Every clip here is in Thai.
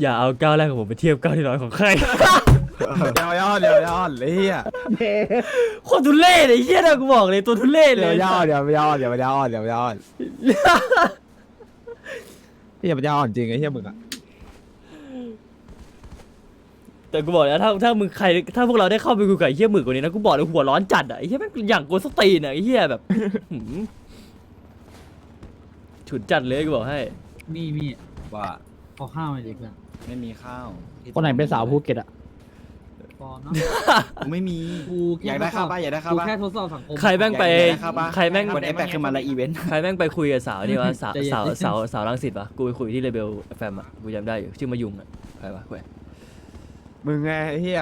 อย่าเอาก้าวแรกของผมไปเทียบก้าวที่ร้อยของใคร เดี๋ยวยอดเดี๋ยวยอดเลยเฮียโคตรทุเล่เลยไอ้เฮียนะกูบอกเลยตัวทุเล่เลเดี๋ยวยอดเดี๋ยวยอดเดี๋ยวยอดเดี๋ยวยอดเฮียมันยอดจริงไอ้เฮียมึงอะแต่กูบอกแล้วถ้าถ้ามึงใครถ้าพวกเราได้เข้าไปคุยกับไอ้เฮียหมึกกว่านี้นะกูบอกเลยหัวร้อนจัดอะไอ้เฮียแม่งอย่างกูสตีนอะไอ้เฮียแบบ หืมฉุนจัดเลยกูบอกให้ มีมีว่าขอข้าวหน่อยดิเพื่อน ไม่มีข้าวคนไหนเป็นสาวภูเก็ตอะปอนเนาะกูไม่มี กูอยากได้ข้าวป่ะอยากได้ข้าวกูป่ะ แค่ทดสอบสังคม ใครแม่งไป อยากได้ข้าวป่ะใครแม่งกดไอแปดขึ้นมาแล้วอีเวนต์ ใครแม่งไปคุยกับสาวนี่วะสาวใจเย็น สาวสาวสาวรังสิตปะกูไปคุยที่เรเบลแฟมอะกูจำได้อยู่ชื่อมายุงอะใครวะคุยมึงไงไอ้เฮีย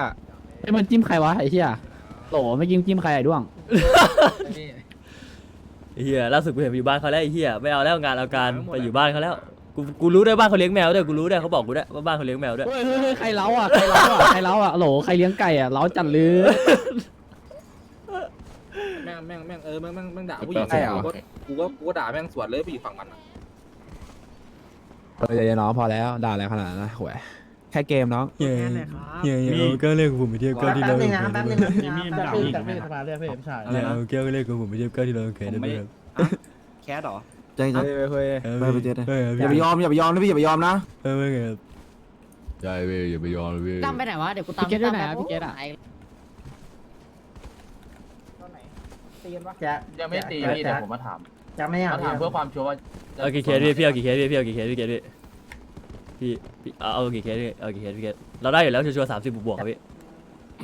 ไอ้ยมันจิ้มใครวะไอ้เหี้ยโหลไม่จิ้มจิ้มใครไอ้ด้วงไอ้เฮียล่าสุดกูเห็นไปอยู่บ้านเขาแล้วไอ้เฮียไม่เอาแล้วงานเอาการไปอยู่บ้านเขาแล้ว กูกูรู้ด้วยบ้านเขาเลี้ยงแมวด้วยกูรู้ด้วยเขาบอกกูด้วยว่าบ้านเขาเลี้ยงแมวด้วยเฮ้ยเฮ้ยเฮ้ยใครเล้าอะใครเล้าอะใครเล้าอะโหลใครเลี้ยงไก่อะเล้าจัดเลย แม่งแม่งแม่งเออแม่งแม่งแม่งด่าผู้หญิงกูก็กูก็กูก็ด่าแม่งสวนเลยไปอยู่ฝั่งมันอะเออใจเย็นน้องพอแล้วด่าอะไรขนาดนั้นนะหวยแค่เกมน้องเฮียเฮียเอาแก้วเลขของผมไปเทียบก้าวที่เราแป๊บนึงนะแป๊บนึงนะมีมีแป๊บด่านึงอีกแป๊บไหมนึงครับสภาเรียกเพื่อนชายเนี่ยเอาแก้วเลขของผมไปเทียบก้าวที่เราแขนได้ไหมครับ แคสหรอ ใจเย็นไปคุยเออไปไปเจอกันเอออย่าไปยอมอย่าไปยอมนะพี่อย่าไปยอมนะเออไม่ไงครับใช่เว้ยอย่าไปยอมเลยเว้ย ตั้มไปไหนวะ เดี๋ยวกูตามพี่เกตด้วยไหนอะพี่เกตอะแจ๊คยังไม่ตีพี่แต่ผมมาถามแจ๊คไม่อยากมาถามเพื่อความชัวร์ว่าเอากี่เคสพี่พี่เอากี่เคสพี่พี่เอากี่เคสพี่เกศพี่พี่พี่เอาเอากี่เคสพี่เอากี่เคสพี่เกศเราได้อยู่แล้วชัวร์สามสิบบวกๆครับพี่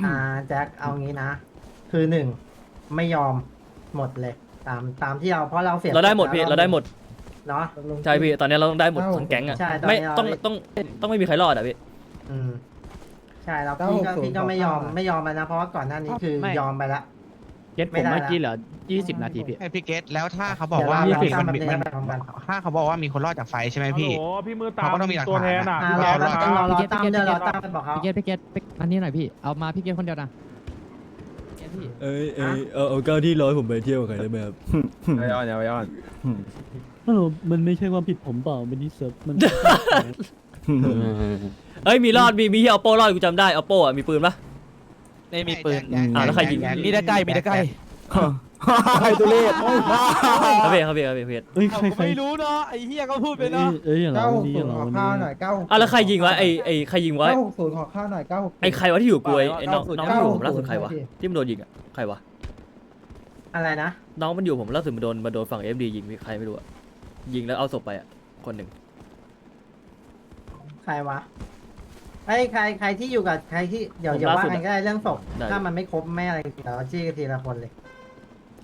อ่าแจ็คเอางี้นะ คือหนึ่งไม่ยอมหมดเลย ตามตามที่เราเพราะเราเสียเราได้หมดพี่เราได้หมดเนาะ ใช่พี่ตอนนี้เราต้องได้หมดทั้งแก๊งอะใช่ตอนไม่นี้เรา ต้องได้ต้องต้องไม่มีใครรอดอะพี่อืมใช่เราพี่ก็พี่ก็ไม่ยอมไม่ยอมไปนะเพราะว่าก่อนหน้านี้คือยอมไปละ เก็ตผมเมื่อกี้เหลือ20นาทีพี่ ไอพี่เกตแล้วถ้าเขาบอกเดี๋ยวว่าเรามีเราคนตามแบบมีนี้มันไปพร้อมกัน ถ้าเขาบอกว่ามีคนรอดจากไฟใช่ไหมพี่ โอ้พี่มือตาเขาก็ต้องมีหลักฐาน ตัวแทนอะอ่าพี่เราแจ๊คต้องรอรอพี่ตามเกตเดี๋ยวพี่รอเกตตามไปบอกเขาพี่เกตพี่เกตพี่อันนี้หน่อยพี่ เอามาพี่เกตคนเดียวนะเกต พี่เอ้ยเอ้ยเอาเอาเก้าที่ร้อยผมไปเที่ยวกับใครได้ไหมครับอย่าไปยอมอย่าไปยอมมันไม่ใช่ความผิดผมเปล่ามันที่เซิร์ฟมัน เอ้ยมีรอดมีมีที่เอาโป้รอดกูจำได้เอาโป้อะมีปืนปะ ไม่มีปืน อ่าแล้วใครยิง มีได้ใกล้มีได้ใกล้ ไอ้ตุเรศครับพี่ครับพี่ครับพี่พี่เฮ้ยใครใครไม่รู้เนาะไอ้เฮียก็พูดไปเนาะเอ้ยอย่างเราดีอย่างเราดีอะแล้วใครยิงวะไอไอใครยิงวะเก้าหกศูนย์ขอข้าวหน่อยเก้าหกไอใครวะที่อยู่กูไอ้ไอ้น้องน้องที่อยู่ผมล่าสุดใครวะที่มันโดนยิงอะใครวะอะไรนะน้องมันอยู่ผมล่าสุดมันโดนมาโดนฝั่งเอฟดียิงพี่ใครไม่รู้อะยิงแล้วเอาศพไปอะคนหนึ่งใครวะไอ้ยใครใครที่อยู่กับใครที่เดี๋ยวเดี๋ยวว่ากันก็ได้เรื่องศพถ้ามันไม่ครบไม่อะไรเดี๋ยวเราจี้กันทีละคนเลย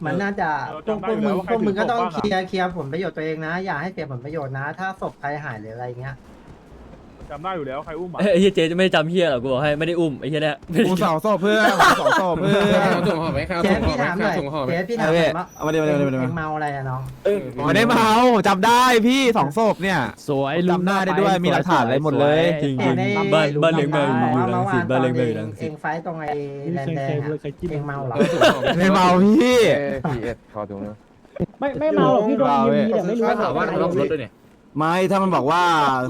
มันน่าจะพวกพวกมึงพวกมึงก็ต้องเคลียร์เคลียร์ผลประโยชน์ตัวเองนะ อย่าให้เสียผลประโยชน์นะ ถ้าศพใครหายหรืออะไรเงี้ย จำได้อยู่แล้วใครอุ้มอะเอ้ยไอ้เฮียเจจะไม่จำเฮียหรอกกูบอกให้ไม่ได้อุ้มไอ้เฮียเนี่ยไม่ได้กูสองศพเพื่อนสองศพเพื่อนส่งห่อไหมครับเจ๊พี่ถามหน่อยเจ๊พี่ถามหน่อยว่าเอามาเดี๋ยวมาเดี๋ยวมาเดี๋ยวเอ็มางเมาอะไรอะน้องไม่ได้เมาจำได้พี่สองศพเนี่ย สวยจำหน้าได้ด้วยมีหลักฐานอะไรหมดเลย จริงจเห็รินงในบ้านบ้านเลี้ยงแมวอยู่อยู่เมื่รัองวาสิตนตบ้าอนนเลี้ยงแมเอวอยู่งรังเอสิตงไฟท์ตรงไอ้แลนแดงอะเองเมาเหรอไม่เมาพี่ไม่ไม่เมาหรอกพี่โดนยิงแต่ไม่รู้ ถามว่าล็อกรถด้วยเนี่ย ไม่ถ้ามันบอกว่า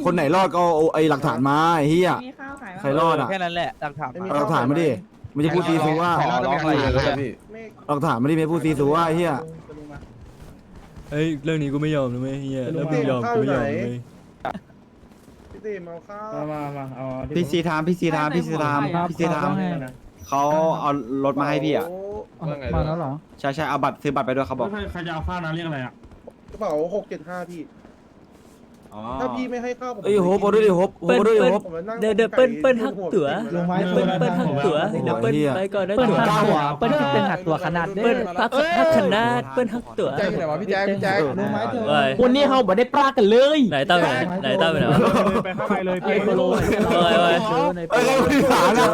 คนไหนรอดก็เอาไอ้หลักฐานมาไอ้เหี้ยมีข้าวขายใครรอดอะแค่นั้นแหละหลักฐานเอาหลักฐานมาดิไม่ใช่พูดซีซูว่าใครรอดก็มีหลักฐานหลักฐานมาดิไม่พูดซีซูว่าไอ้เหี้ยเอ้ยเรื่องนี้กูไม่ยอมนะเว้ยเฮียแล้วมึงยอมกูไม่ยอมนะเว้ยมามามาเอาพี่ซีทามพี่ซีทามพี่ซีทามพี่ซีทามเขาเอารถมาให้พี่อะมาแล้วเหรอใช่ใช่เอาบัตรซื้อบัตรไปด้วยเขาบอกใครจะเอาข้าวนะเรียกอะไรอะกระเป๋าหกเจ็ดห้าพี่อ๋อ ถ้าพี่ไม่ให้ข้าวผมเอ้ยโฮปเอาด้วยดิโฮปโฮปเอาด้วยดิโฮป ผมมานั่งเดี๋ยวเดี๋ยวเปิ้ลเปิ้ลหักตั๋ว ลงไว้เปิ้ลเปิ้ลหักตั๋วเดี๋ยวเปิ้ลเหี้ยไปก่อนนะเปิ้ลตั๋วหักตัวเปิ้ลเป็นหักตัวขนาดเด้เปิ้ลอพักพักขนาดเปิ้ลหักตั๋วแจ็คอยู่ไหนวะพี่แจ็คพี่แจ็คลงไว้เถอะ เว้ยวันนี้เขาบ่ได้ปลากันเลยไหนตั้งไปไหนไหนตั้งไปไหนวะไปข้างในเลยไอ้พี่โปโลเว้ยเว้ยเอ้ยเราไม่ฐานอะ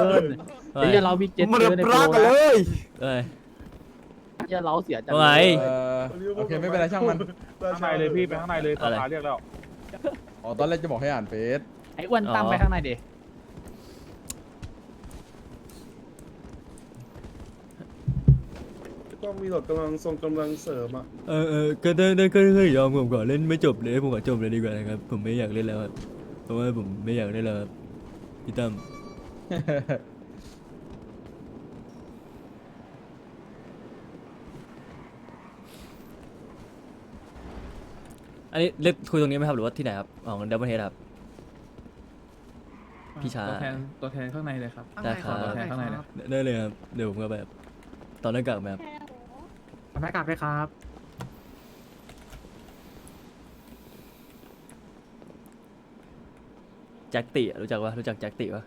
เว้ไอ้ยเหี้ยเราบิ๊กเจ็ตมันเจอในปโปรากกันเลยเว้ยเหี้ยเราเสียจังว่าไงโอเคไม่เป็นไรช่างมัน ข้างในเลยพี่ไปข้างในเลยสอะไรภาเรียกแล้ว อ๋อตอนแรกจะบอกให้อ่านเฟซไอ้อ้วนตั้มไปข้างในดิต้องมีหลดกำลังทรงกำลังเสริมอะเออเออก็ได้ได้ก็ได้ยอมผมก่อนเล่นไม่จบเลยผมขอจบเลยดีกว่านะครับผมไม่อยากเล่นแล้วอะเพราะว่าผมไม่อยากได้เลยครับพี่ตั้ม อันนี้เรียกคุยตรงนี้ไหมครับหรือว่าที่ไหนครับอ๋อดับเบิลเฮดครับ พี่ช้า ตัวแทนตัวแทนข้างในเลยครับได้ครับตัวแทนข้างในเลยได้เลยครับเดี๋ยวผมก็แบบตอนหน้ากากแบบหน้ากากไปครับ แจ็คติอะรู้จักปะรู้จักแจ็คติปะ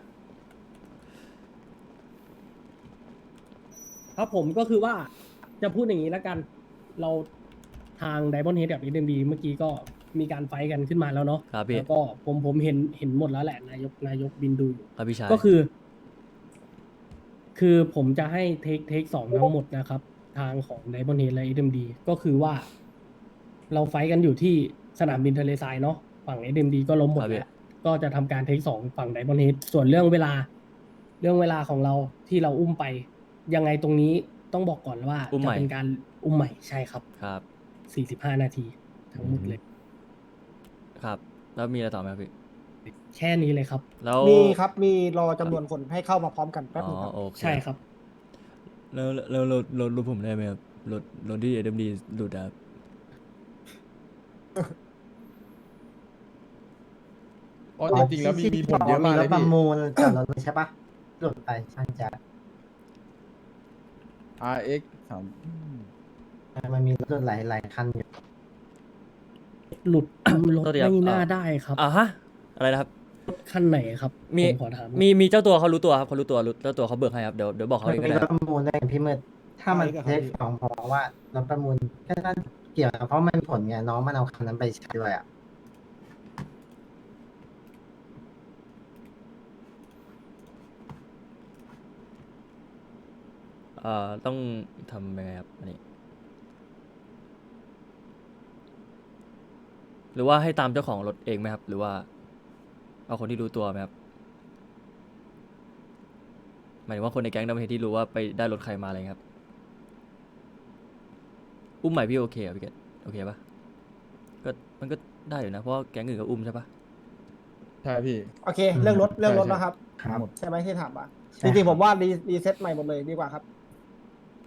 ครับผมก็คือว่าจะพูดอย่างนี้แล้วกัน เรา ทางได o อนเฮดกับเอ็มดีเมื่อกี้ก็มีการไฟท์กันขึ้นมาแล้วเนาะครับพี่ แล้วก็ผมผมเห็นเห็นหมดแล้วแหละนายกนายกบินดูอยู่ ครับพี่ชาย ก็คือ คือผมจะให้เทคเทคสองทั้งหมดนะครับ ทางของได o อนเฮดและเอ็มดีก็คือว่า เราไฟท์กันอยู่ที่สนามบินทะเลทรายเนาะฝั่งเอ็มดีก็ล้มหมดแล้วก็จะทำการเทคสองฝั่งได o อนเฮดส่วนเรื่องเวลา เรื่องเวลาของเราที่เราอุ้มไป ยังไงตรงนี้ต้องบอกก่อนว่าอุ้มใหจะม่เป็นการอุ้มใหม่ใช่ครับ ครับ 45นาที ทั้งหมดเลย ครับ แล้วมีอะไรต่อไหมครับพี่ แค่นี้เลยครับ แล้วมีครับมีรอจำนวนคนให้เข้ามาพร้อมกันแป๊บอ๋นึองครับ โอเคใช่ครับ แล้วแล้วรถรถรถผมได้ไหมครับรถรถที่เอ็มดีหลุดอะครับอ๋อจริงๆแล้วมีมีผลเยอะมากรเลถยประพี่มูลจอดรถใช่ปะหลุดไปใช่จ้ะ RX สาม มันมีรถหลายหลายคันอยู่หลุดรถโทษทีครับไม่น่าอ่า ได้ครับอ่าฮะ อะไรนะครับคันไหนครับมีผมขอถามมีมีเจ้าตัวเขารู้ตัวครับเขารู้ตัวรู้เจ้าตัวเขาเบิกให้ครับเดี๋ยวเดี๋ยวบอกเขามันเองก็มีได้รถประมูลได้พี่มืดถ้ามันเทคของผมว่ารถประมูลก็น่าเกี่ยวกับเพราะมันมีผลไงน้องมันเอาคันนั้นไปใช้ด้วยอะเอ่อต้องทำยังไงครับอันนี้ หรือว่าให้ตามเจ้าของรถเองไหมครับ หรือว่า เอาคนที่รู้ตัวไหมครับหมายถึงว่าคนในแก๊งดัมเฮดที่รู้ว่าไปได้รถใครมาอะไรเงี้ยครับ อุ้มใหม่พี่โอเคเหรอะพี่เกดโอเคปะก็มันก็ได้อยู่นะ เพราะว่าแก๊งอื่นก็อุ้มใช่ปะใช่พี่ โอเค เรื่องรถเรื่องรถใช่นะครับ ครับ ใช่ไหมที่ถามอะใช่จริงๆผมว่ารีรีเซ็ตใหม่หมดเลยดีกว่าครับ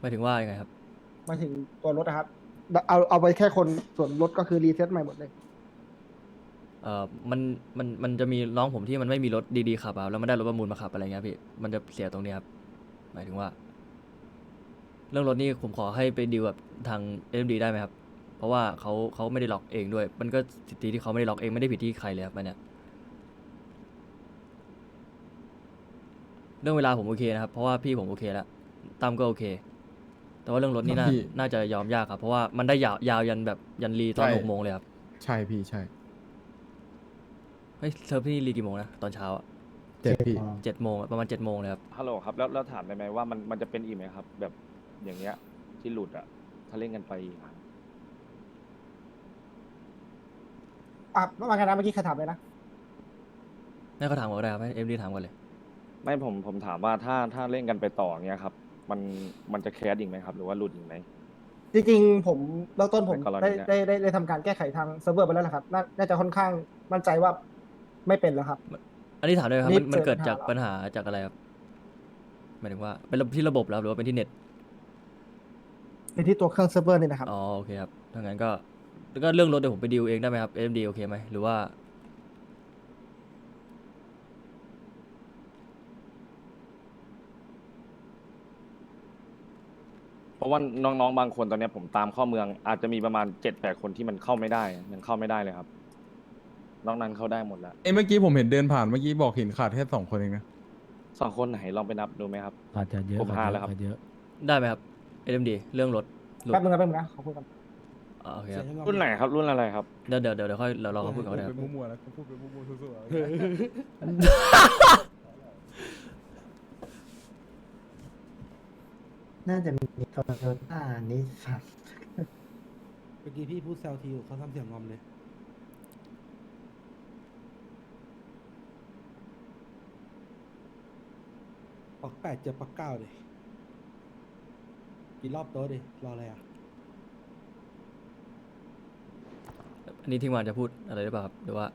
หมายถึงว่ายังไงครับมาถึงตัวรถนะครับ เอาเอาไปแค่คนส่วนรถก็คือรีเซ็ตใหม่หมดเลย เอ่อมันมันมันจะมีน้องผมที่มันไม่มีรถดีๆขับอะแล้วมันได้รถประมูลมาขับอะไรเงี้ยพี่มันจะเสียตรงนี้ครับหมายถึงว่า เรื่องรถนี่ผมขอให้ไปดีลกับทางเอ็มดีได้ไหมครับ เพราะว่าเขาเขาไม่ได้ล็อกเองด้วย มันก็สิทธิที่เขาไม่ได้ล็อกเองไม่ได้ผิดที่ใครเลยครับมันเนี่ยเรื่องเวลาผมโอเคนะครับ เพราะว่าพี่ผมโอเคแล้วตั้มก็โอเค แต่ว่าเรื่องรถนี่น่าพี่ น่าจะยอมยากครับ เพราะว่ามันได้ยาวยาวยันแบบยันรีตอนใช่ หกโมงเลยครับ ใช่พี่ใช่ เฮ้ยเซิร์ฟที่นี่รีกี่โมงนะตอนเช้าอะเจ็ดพี่ เจ็ดโมงอะประมาณเจ็ดโมงเลยครับฮัลโหลครับแล้วแล้วถามได้ไหมว่ามันมันจะเป็นอีกไหมครับ แบบอย่างเงี้ยที่หลุดอะถ้าเล่นกันไปอีกอะอะเมื่อวานกันนะเมื่อกี้ใครถามเลยนะให้เขาถามก่อนก็ได้ครับให้เอ็มดีถามก่อนเลย ไม่ผมผมถามว่าถ้าถ้าเล่นกันไปต่อเงี้ยครับ มันมันจะแคสอีกไหมครับ หรือว่าหลุดอีกไหม จริงๆ ผมเริ่มต้นผมในกรณีได้เนี้ย ได้ได้ได้ทำการแก้ไขทางเซิร์ฟเวอร์ไปแล้วนะครับน่าน่าจะค่อนข้างมั่นใจว่า ไม่เป็นแล้วครับ อันนี้ถามได้ไหมครับ นี่มันมันเจอเกิดปัญหาจากปัญหาจากอะไรครับหมายถึงว่าเป็นที่ระบบแล้วหรือว่าเป็นที่เน็ต เป็นที่ตัวเครื่องเซิร์ฟเวอร์นี่นะครับ อ๋อโอเคครับถ้างั้นก็แล้วก็เรื่องรถเดี๋ยวผมไปดีลเองได้ไหมครับเอ็มดีโอเคไหมหรือว่า เพราะว่าน้องๆบางคนตอนเนี้ยผมตามเข้าเมืองอาจจะมีประมาณเจ็ดแปดคนที่มันเข้าไม่ได้ยังเข้าไม่ได้เลยครับ นอกนั้นเข้าได้หมดแล้วเอ้ยเมื่อกี้ผมเห็นเดินผ่านเมื่อกี้บอกเห็นขาดแค่สองคนเองนะสองคนไหนลองไปนับดูไหมครับ อาจจะเยอะผมหาแล้วครับ อาจจะเยอะ ได้ไหมครับเอ็มดีเรื่องรถหลุดแป๊บนึงนะแป๊บนึงนะขอพูดกันอ๋อโอเคครับรุ่นไหนครับรุ่นอะไรครับ เดี๋ยวเดี๋ยวเดี๋ยวเดี๋ยวค่อยเราเราเขาพูดก่อนก็ได้คเป็รับนมั่วๆแล้วพูดเป็นมั่วๆซั่วน่าจะมีโตโยต้านิสสันเมื่อกี้พี่พูดแซวทีเขาทำเสียงงอมเลย ปักแปดเจอปักเก้าดิกี่รอบโต๊ะดิรออะไรอะอันนี้ทีมงานจะพูดอะไรหรือเปล่าครับหรือว่า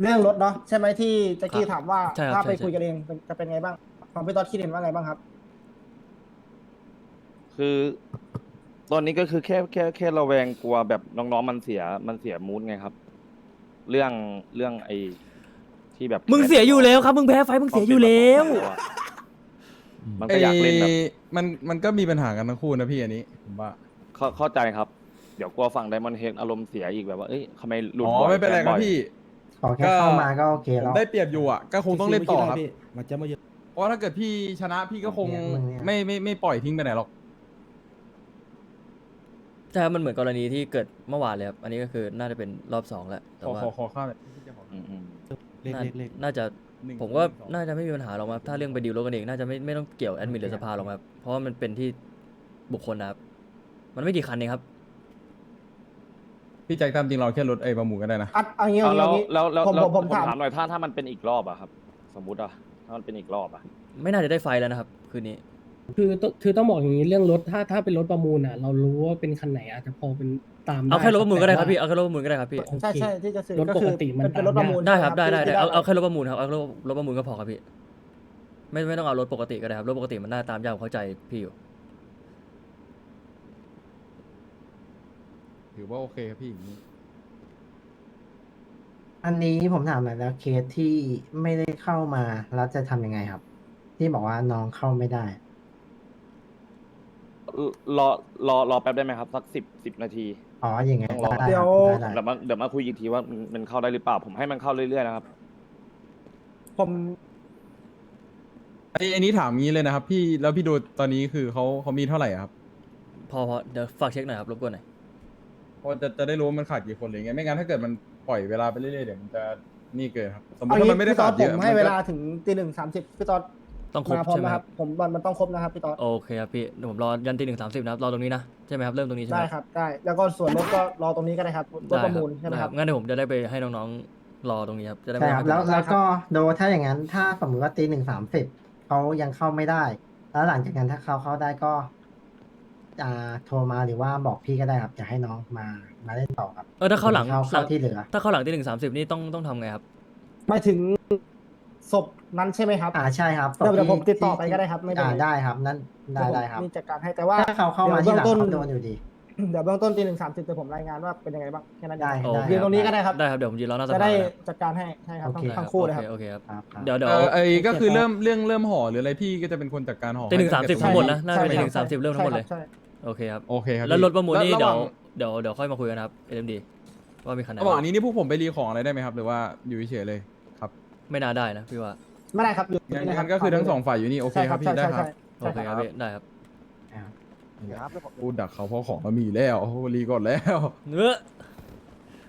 เรื่องรถเนาะใช่ไหมที่ตะกี้ถามว่าใช่ครับถ้าไปใช่ คุยกันเองจะเป็นไงบ้างของพี่ต๊อดคิดเห็นว่าไงบ้างครับ คือตอนนี้ก็คือแค่แค่แค่ระแวงกลัวแบบน้องๆมันเสียมันเสียมูดไงครับ เรื่องเรื่องไอ้ ที่แบบมึงเสียอยู่แล้วครับ มึงแพ้ไฟมึงเสียอยู่แล้ว มันก็อยากเล่นแบบอ้มันมันก็มีปัญหากันทั้งคู่นะพี่อันนี้ผมว่าเข้าเข้าใจครับ เดี๋ยวกลัวฝั่งไดมอนเฮดอารมณ์เสียอีกแบบว่าเอ้ยทำไมหลุดอ๋บ่ออยไม่เป็นไรครับแบ่อยพี่ขอแค่เข้ามาก็โอเคผมแล้ว ได้เปรียบอยู่อะก็คงต้องเล่นต่อครับพี่มันจะมาเยอะเพราะว่าถ้าเกิดพี่ชนะพี่ก็คงเนี่ยมึงเนี่ยไม่ไม่ไม่ปล่อยทิ้งไปไหนหรอกใช่ครับมันเหมือนกรณีที่เกิดเมื่อวานเลยครับ อันนี้ก็คือน่าจะเป็นรอบสองแล้วแต่ขอว่าขอขอข้าวหน่อยอืมอืม เล็กน่าเล็กเล็กน่าจะหนึ่งผมว่าสอง น่าจะไม่มีปัญหาหรอกครับถ้าเรื่องไปดีลรถกันเองน่าจะไม่ไม่ต้องเกี่ยวแอดมินหรือสภาหรอกครับเพราะว่ามันเป็นที่บุคคลนะครับมันไม่กี่คันเองครับ พี่แจ็คตามจริงเราแค่ลดไอ้ประมูลก็ได้นะ อัดเอางี้เอาเอาแล้วงี้ แล้วแล้วผมแล้วผมผมถาม ถามหน่อยถ้าถ้ามันเป็นอีกรอบอะครับ สมมุติอะถ้ามันเป็นอีกรอบอะไม่น่าจะได้ไฟแล้วนะครับ คืนนี้ คือต้องคือต้องบอกอย่างนี้เรื่องรถถ้าถ้าเป็นรถประมูลอะ เรารู้ว่าเป็นคันไหนอาจจะพอเป็นตามได้เอาแค่รถประมูลก็ได้ครับแต่พี่ว่าเอาแค่รถประมูลก็ได้ครับพี่โอเคใช่ใช่ที่จะสื่อรถก็ปคืกอติมันเป็นรถประมูลได้ครับใช่ได้หมได้ได้ที่เอาเอาไหมแค่รถประมูลครับเอารถรถประมูลก็พอครับพี่ ไม่ไม่ต้องเอารถปกติก็ได้ครับรถปกติมันน่าตามยากผมเข้าใจพี่อยู่ถือว่าโอเคครับพี่อย่างนี้อันนี้ผมถามหน่อยแล้วเคสที่ไม่ได้เข้ามาแล้วจะทำยังไงครับ ที่บอกว่าน้องเข้าไม่ได้ รอรอรอแป๊บได้ไหมครับสักสิบสิบนาที อ๋ออย่างไงต้องรอได้เดี๋คยรัวบได้เดี๋ยวมาเดี๋ยวมาคุยอีกทีว่ามันมันเข้าได้หรือเปล่าผมให้มันเข้าเรื่อยๆนะครับ ผมไอ้ไอ้นี้ถามงี้เลยนะครับ พี่แล้วพี่ดูตอนนี้คือเขาเขามีเท่าไหร่อะครับพอพอเดี๋ยวฝากเช็คหน่อยครับรบกวนหน่อยเพราะจะจะได้รู้ว่ามันขาดกี่คนอะไรเงี้ยไม่งั้นถ้าเกิดมันปล่อยเวลาไปเรื่อยๆเดี๋ยวมันจะนี่เกินครับสมมเอาติถ้างี้มันไม่ได้พี่ต๊อขาดดผเยอะมให้นก็เวลาถึงตีหนึ่งสามสิบพี่ต๊อด ต้องครบมาพร้อมใช่ไหมนะคครัรับบ ผมมันมันต้องครบนะครับพี่ต๊อดโอเคครับพี่เดี๋ยวผมรอยันตีหนึ่งสามสิบนะครับรอตรงนี้นะใช่ไหมครับเริ่มตรงนี้ใช่ไหมได้ครับได้แล้วก็ส่วนรถก็รอตรงนี้ก็ได้ครับรถได้ประมูลใช่ไหมได้ครับงั้นเดี๋ยวผมจะได้ไปให้น้องๆรอตรงนี้ครับจะได้ใช่ไม่ครับ ให้แล้วปัญหาแล้วก็โดถ้าอย่างนั้นถ้าสมมติว่าตีหนึ่งสามสิบเขายังเข้าไม่ได้ แล้วหลังจากนั้นถ้าเขาเข้าได้ก็อ่าโทรมาหรือว่าบอกพี่ก็ได้ครับจะให้น้องมามาเล่นต่อครับเออถ้าเข้าหลัง เข้าเข้าที่เหลือ ถ้าเข้าหลังตีหนึ่งสามสิบนี่ต้องต้องทำไงครับ หมายถึง ศพนั้นใช่ไหมครับอ่าใช่ครับเดี๋ยวเดี๋ยวผมติดต่อไปก็ได้ครับไม่เป็นไรได้ครับนั่นได้ได้ครับ มีจัดการให้แต่ว่า ถ้าเขาเข้ามาที่หลังเขาโดนอยู่ดี เดี๋ยวเบื้องต้นตีหนึ่งสามสิบเดี๋ยวผมรายงานว่าเป็นยังไงบ้างแค่นั้นได้โอเคยืนตรงนี้ก็ได้ครับ ได้ครับเดี๋ยวผมยืนรอหน้าสจะภาได้นะครับจัดการให้ใช่ครับทั้งโอทั้งคู่เลยครับ โอเคครับ ครับครับ เดี๋ยวเดี๋ยวเออไอ้ก็คือเริ่มเรื่องเริ่มห่อหรืออะไรพี่ก็จะเป็นคนจัดการห่อตีหนึ่งให้สามสิบเก็ทั้งหมดไว้นะน่าจะเป็นตีหนึ่งใช่สามสิบเริ่มทั้งหมดเลย ใช่ครับโอเคครับ โอเคครับแล้วรถประมูลนี่แเดี๋ยวเดี๋ยวเดี๋ยวค่อยมาคุยกันนะครับเอ็มดีว่ามีคันไหนระหว่างบ้างนี้นี่พวกผมไปรีของอะไรได้ไหมครับ หรือว่าอยู่เฉยๆเลยครับ ไม่น่าได้นะพี่ว่าไม่ได้ครับอยู่งั้นนี่นะงั้นก็คือทั้งสองฝ่ายอยู่นี่โอเคครับพี่ได้ครับโอเคครับพี่ได้ครับพูดดักเขาเพราะของมันมีแล้วรีก่อนแล้วเนื้อ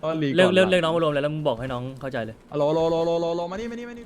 ตอนรีก่อนเรียกเรียกเรียกน้องมารวมเลยแล้วมึงบอกให้น้องเข้าใจเลย อะโหลโหลโหลโหลโหลโหลมานี่มานี่มานี่